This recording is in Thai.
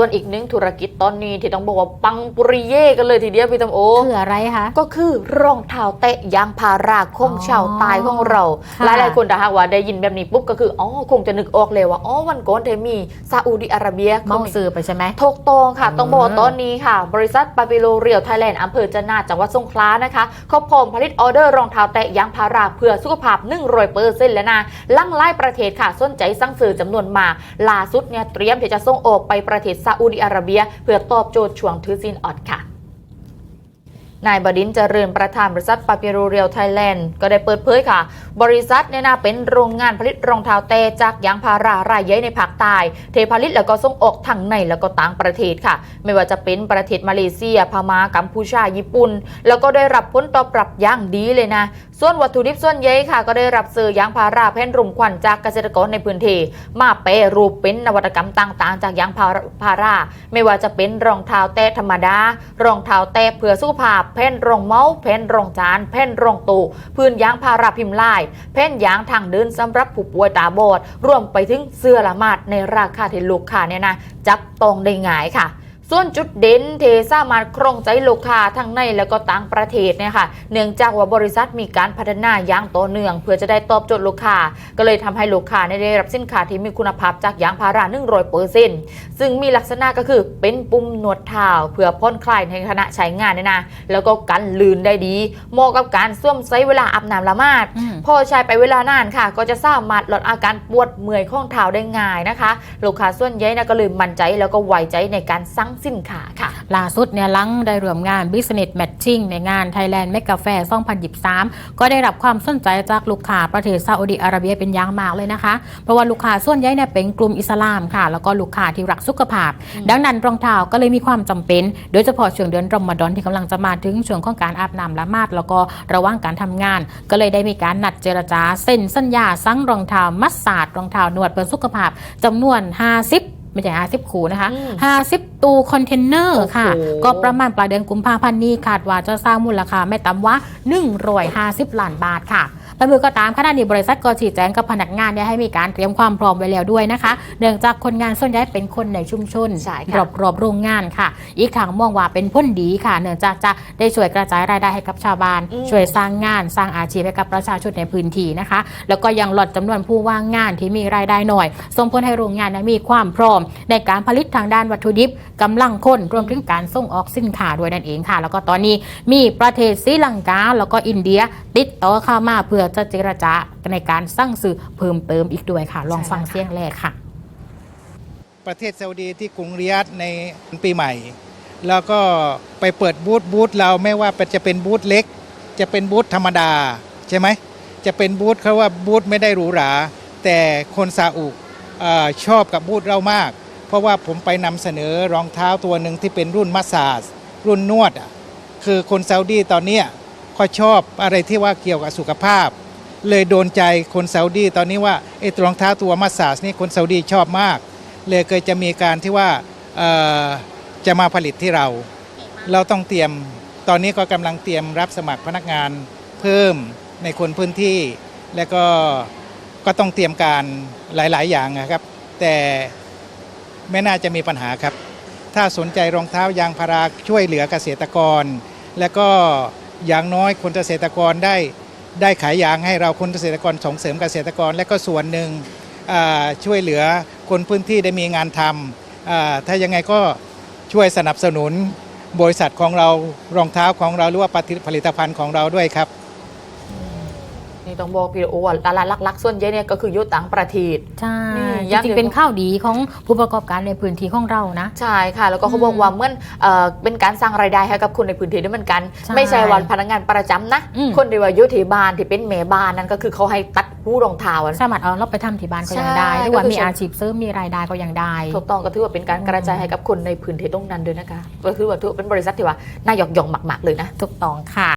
ส่วนอีกหนึ่งธุรกิจตอนนี้ที่ต้องบอกว่าปังปุริเย่กันเลยทีเดียวพี่ตำโอคืออะไรคะก็คือรองเท้าเตะยางพาราคมอ๋อชาวใตายของเราค่ะหลายๆคนถ้าหากว่าได้ยินแบบนี้ปุ๊บก็คืออ๋อคงจะนึกออกเลยว่าอ๋อวันก่อนเทมีซาอุดิอาระเบียมองสื่อไปใช่ไหมถูกต้องค่ะอืมต้องบอกว่าตอนนี้ค่ะ บริษัทปาปิโลเรียวไทยแลนด์อำเภอจะนาดจังหวัดสงขลานะคะเขาพร้อมผลิตออเดอร์รองเท้าแตะยางพาราเพื่อสุขภาพ100เปอร์เซ็นต์แล้วนะลั่งไล่ประเทศค่ะสนใจสั่งซื้อจำนวนมากล่าสุดเนี่ยเตรียมที่จะส่งออกไปประเทศซาอุดิอาระเบีย เพื่อตอบโจทย์ช่วงถือซินออดค่ะนายบดินทร์เจริญประธานบริษัทปาปิโรเรียวไทยแลนด์ก็ได้เปิดเผยค่ะ บริษัทเนี่ยนะเป็นโรงงานผลิตรองเท้าแตะจากยางพารารายใหญ่ในภาคใต้เทผลิตแล้วก็ส่งออกทั้งในแล้วก็ต่างประเทศค่ะ ไม่ว่าจะเป็นประเทศมาเลเซีย พม่ากัมพูชาญี่ปุ่น แล้วก็ได้รับผลตอบรับอย่างดีเลยนะ ส่วนวัตถุดิบส่วนใหญ่ค่ะ ก็ได้รับซื้อยางพาราแผ่นรุมควันจากเกษตรกรในพื้นที่มาแปรูปเป็นนวัตกรรมต่าง ๆ จากยางพาราพารา ไม่ว่าจะเป็นรองเท้าแตะธรรมดารองเท้าแตะเพื่อสุขภาพแผ่นรองเมาส์แผ่นรองจานแผ่นรองตูพื้นยางพาราพิมพ์ลายแผ่นยางทางเดินสำหรับผู้ป่วยตาบอดรวมไปถึงเสื้อละมาดในราคาที่ลูกค้าเนี่ยนะจับต้องได้ง่ายค่ะ ส่วนจุดเด่นเทสามารถครองใจลูกค้าทั้งในและก็ต่างประเทศเนี่ยค่ะ เนื่องจากว่าบริษัทมีการพัฒนาอย่างต่อเนื่อง เพื่อจะได้ตอบโจทย์ลูกค้า ก็เลยทำให้ลูกค้าได้รับสินค้าที่มีคุณภาพจากยางพารา100เปอร์เซ็นต์ซึ่งมีลักษณะก็คือเป็นปุ่มหนวดเท้าเพื่อผ่อนคลายในขณะใช้งานเนี่ยนะ แล้วก็กันลื่นได้ดีเหมาะกับการสวมใส่เวลาอาบน้ำละหมาดอืมพอใช้ไปเวลานานค่ะ ก็จะสามารถลดอาการปวดเมื่อยข้องเท้าได้ง่ายนะคะ ลูกค้าส่วนใหญ่นะก็เลยมั่นใจแล้วก็ไว้ใจในการสั่งสินค้าค่ะ ล่าสุดเนี่ยหลังได้ร่วมงาน Business Matching ในงาน Thailand Mega Fair 2023 ก็ได้รับความสนใจจากลูกค้าประเทศซาอุดิอาระเบียเป็นอย่างมากเลยนะคะ เพราะว่าลูกค้าส่วนใหญ่เนี่ยเป็นกลุ่มอิสลามค่ะ แล้วก็ลูกค้าที่รักสุขภาพ ดังนั้นรองเท้าก็เลยมีความจำเป็น โดยเฉพาะช่วงเดือนรอมฎอนที่กำลังจะมาถึงช่วงของการอาบน้ำละหมาดแล้วก็ระหว่างการทำงาน ก็เลยได้มีการนัดเจรจาเซ็นสัญญาสั่งรองเท้ามัสซาดรองเท้านวดเพื่อสุขภาพจำนวน 50 ไม่ใช่50คูนะคะอืม50ตู้คอนเทนเนอร์ค่ะโอ้โหก็ประมาณปลายเดือนกุมภาพันธ์นี้คาดว่าจะสร้างมูลค่าไม่ต่ำว่า150ล้านบาทค่ะ แต่เมื่อก็ตามขณะนี้บริษัทก็ชี้แจงกับพนักงานเนี่ยให้มีการเตรียมความพร้อมไว้แล้วด้วยนะคะเนื่องจากคนงานส่วนใหญ่เป็นคนในชุมชนใช่ค่ะรอบรอบๆโรงงานค่ะ อีกทางมองว่าเป็นพ้นดีค่ะ เนื่องจากจะได้ช่วยกระจายรายได้ให้กับชาวบ้านอืมช่วยสร้างงานสร้างอาชีพให้กับประชาชนในพื้นที่นะคะ แล้วก็ยังลดจำนวนผู้ว่างงานที่มีรายได้หน่อยส่งผลให้โรงงานนั้นมีความพร้อม ในการผลิตทางด้านวัตถุดิบกำลังคนรวมถึงการส่งออกสินค้าด้วยนั่นเองค่ะ แล้วก็ตอนนี้มีประเทศศรีลังกาแล้วก็อินเดียติดต่อเข้ามาเพื่อจะเจรจาในการสร้างซื้อเพิ่มเติมอีกด้วยค่ะ ลองฟังเสียงแรกค่ะ ประเทศซาอุดีที่กรุงริยาดในปีใหม่ แล้วก็ไปเปิดบูธบูธเราไม่ว่าจะเป็นบูธเล็ก จะเป็นบูธธรรมดาใช่ไหมจะเป็นบูธเขาว่าบูธไม่ได้หรูหรา แต่คนซาอุเออชอบกับบูธเรามาก เพราะว่าผมไปนำเสนอรองเท้าตัวหนึ่งที่เป็นรุ่นมัสซาจรุ่นนวดอะคือคนซาอุดีตอนเนี้ ยเขาชอบอะไรที่ว่าเกี่ยวกับสุขภาพ เลยโดนใจคนซาอุดีตอนนี้ว่าไอ้รองเท้าตัวมัสซาจนี่คนซาอุดีชอบมาก เลยเคยจะมีการที่ว่าจะมาผลิตที่เรา เราต้องเตรียมตอนนี้ก็กำลังเตรียมรับสมัครพนักงานเพิ่มในคนพื้นที่ และก็ก็ต้องเตรียมการหลาย ๆ อย่างนะครับ แต่ไม่น่าจะมีปัญหาครับ ถ้าสนใจรองเท้ายางพาราช่วยเหลือเกษตรกร และก็ อย่างน้อยคนเกษตรกรได้ได้ขายยางให้เราคนเกษตรกรส่งเสริมเกษตรกร และก็ส่วนหนึ่งช่วยเหลือคนพื้นที่ได้มีงานทำถ้ายังไงก็ช่วยสนับสนุนบริษัทของเรารองเท้าของเราหรือว่าผลิตภัณฑ์ของเราด้วยครับ ต้องบอกพี่โอว่าตลาดลักๆส่วนใหญ่เนี่ยก็คืออยู่ต่างประเทศใช่นี่จยักษ์ริงเดี๋ยวๆเป็นข้าวดีของผู้ประกอบการในพื้นที่ของเรานะ ใช่ค่ะ แล้วก็เขาอืมบอกว่าเหมื่อนเอ่อเป็นการสร้างรายได้ให้กับคนในพื้นที่ด้วยเหมือนกันใช่ไม่ใช่วันพนักงานประจำนะอืมคนที่ว่าอยุติบานที่เป็นแม่บ้านนั่นก็คือเขาให้ตัดหูรองเท้าอะสามารถเอาเราไปทำที่บ้านก็ยังใช่ได้หรือว่าก็คือมีอาชีพเสริมมีรายได้ก็ยังได้ถูกต้องก็ถือว่าเป็นการกระจายให้กับคนในพื้นที่ตรงนั้นด้วยนะคะก็คือว่าถือว่าเป็นบริษัทที่ว่าน่ายกย่องมากๆเลยนะถูกต้องค่ะ